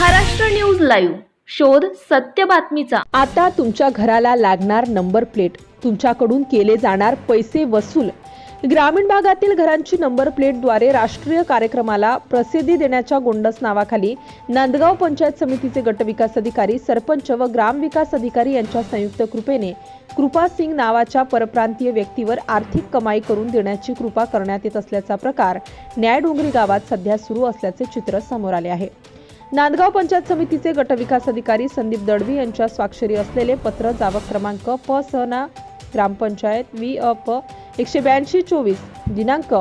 Maharashtra news live. शोध सत्य बातमीचा. आता तुमच्या घराला लागणार नंबर प्लेट. तुमच्याकडून केले जाणार पैसे वसूल. ग्रामीण भागातील घरांची नंबर प्लेटद्वारे राष्ट्रीय कार्यक्रमाला प्रसिद्धी देण्याच्या गोंडस नावाखाली नांदगाव पंचायत समितीचे गटविकास अधिकारी सरपंच व ग्रामविकास अधिकारी यांच्या संयुक्त कृपेने कृपा सिंग नावाच्या परप्रांतीय व्यक्तीवर आर्थिक कमाई करून देण्याची कृपा करण्यात येत असल्याचा प्रकार न्यायडोंगरी गावात सध्या सुरू असल्याचे चित्र समोर आले आहे. नांदगाव पंचायत समितीचे गटविकास अधिकारी संदीप दडवी यांच्या स्वाक्षरी असलेले पत्र जावक क्रमांक प सना ग्रामपंचायत वी अ प एकशे ब्याऐंशी चोवीस दिनांक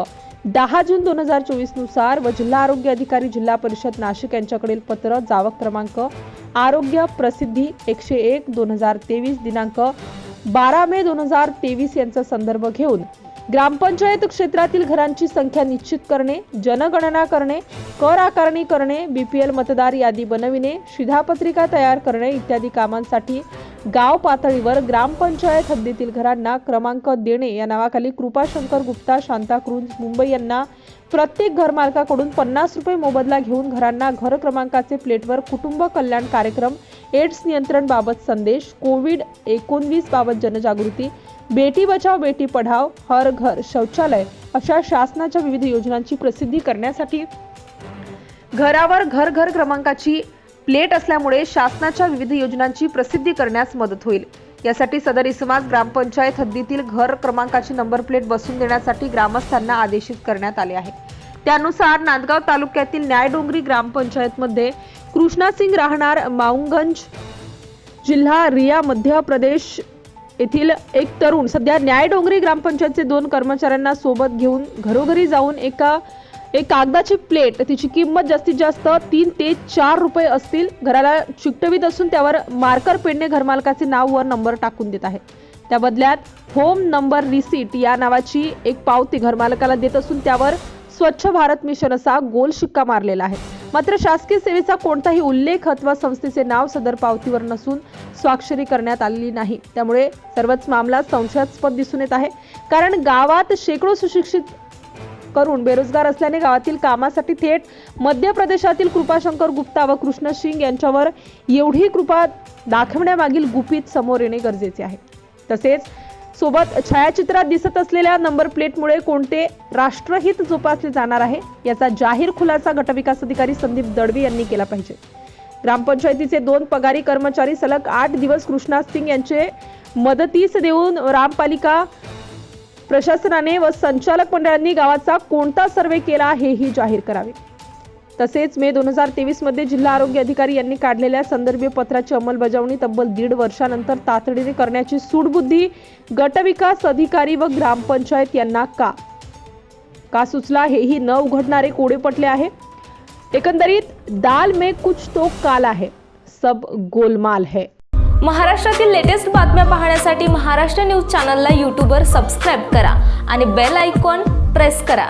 दहा जून दोन हजार चोवीसनुसार व जिल्हा आरोग्य अधिकारी जिल्हा परिषद नाशिक यांच्याकडील पत्र जावक क्रमांक आरोग्य प्रसिद्धी एकशे एक दोन हजार तेवीस दिनांक बारा मे दोन हजार तेवीस यांचा संदर्भ घेऊन ग्रामपंचायत क्षेत्रातील घरांची संख्या निश्चित करणे जनगणना करणे कर आकारणी करणे बीपीएल मतदार यादी बनविणे शिधापत्रिका तयार करणे इत्यादी कामांसाठी गाव पातळीवर ग्रामपंचायत हद्दीतील घरांना क्रमांक देणे या नावाखाली कृपाशंकर गुप्ता शांताक्रुज मुंबई यांना प्रत्येक घरमालकाकडून पन्नास रुपये मोबदला घेऊन घरांना घर क्रमांकाचे प्लेटवर कुटुंब कल्याण कार्यक्रम एड्स नियंत्रण बाबत संदेश कोविड एकोणवीस बाबत जनजागृती बेटी बचाव बेटी पढाव हर घर शौचालय अशा शासनाच्या विविध योजनांची प्रसिद्धी करण्यासाठी घरावर घर घर क्रमांकाची प्लेट असल्यामुळे शासनाच्या विविध योजनांची प्रसिद्धी करण्यास मदत होईल. यासाठी सदर इसमास ग्रामपंचायत हद्दीतील घर क्रमांकाची नंबर प्लेट बसून देण्यासाठी ग्रामस्थांना आदेशित करण्यात आले आहे. त्यानुसार नांदगाव तालुक्यातील न्यायडोंगरी ग्रामपंचायतमध्ये कृष्णा सिंग राहणार माऊंगंज जिल्हा रिया मध्य प्रदेश येथील एक तरुण सध्या न्यायडोंगरी ग्रामपंचायतचे दोन कर्मचाऱ्यांना सोबत घेऊन घरोघरी जाऊन एका एक कागदाची प्लेट तिची किंमत जास्तीत जास्त तीन ते चार रुपये असतील घराला चिकटवीत असून त्यावर मार्कर पेनने घरमालकाचे नाव वर नंबर टाकून देत आहे. त्या बदल्यात होम नंबर रिसीट या नावाची एक पावती घरमालकाला देत असून त्यावर स्वच्छ भारत मिशन असा गोल शिक्का मारलेला आहे. मात्र शासकीय सेवेचा कोणताही उल्लेख अथवा संस्थेचे नाव सदर पावतीवर नसून स्वाक्षरी करण्यात आलेली नाही. त्यामुळे सर्वच मामला संशयास्पद दिसून येत आहे. कारण गावात शेकडो सुशिक्षित करून बेरोजगार असल्याने गावातील कामासाठी थेट मध्य प्रदेशातील कृपाशंकर गुप्ता व कृष्ण सिंग यांच्यावर एवढी कृपा दाखवण्यामागील गुपित समोर येणे गरजेचे आहे. तसेच सोबत छायाचित्रात दिसत असलेल्या नंबर प्लेटमुळे कोणते राष्ट्रहित जोपासले जाणार आहे याचा जाहीर खुलासा गटविकास अधिकारी संदीप दडवी यांनी केला पाहिजे. ग्रामपंचायतीचे दोन पगारी कर्मचारी सलग आठ दिवस कृष्णा सिंग यांचे मदतीस देऊन रामपालिका प्रशासनाने व संचालक मंडळांनी गावाचा कोणता सर्वे केला हेही जाहीर करावे. तसेच मे दोन हजार तेवीसमध्ये जिल्हा आरोग्य अधिकारी यांनी काढलेल्या संदर्भीय पत्राची अंमलबजावणी तब्बल दीड वर्षानंतर तातडीने करण्याची सूडबुद्धी गटविकास अधिकारी व ग्रामपंचायत यांना का? का सुचला? हेही न उघडणारे कोडे पटले आहे. एकंदरीत दाल में कुछ तो काल आहे. सब गोलमाल है. महाराष्ट्रातील लेटेस्ट बातम्या पाहण्यासाठी महाराष्ट्र न्यूज चॅनलला यूट्यूबवर सबस्क्राईब करा आणि बेल आयकॉन प्रेस करा.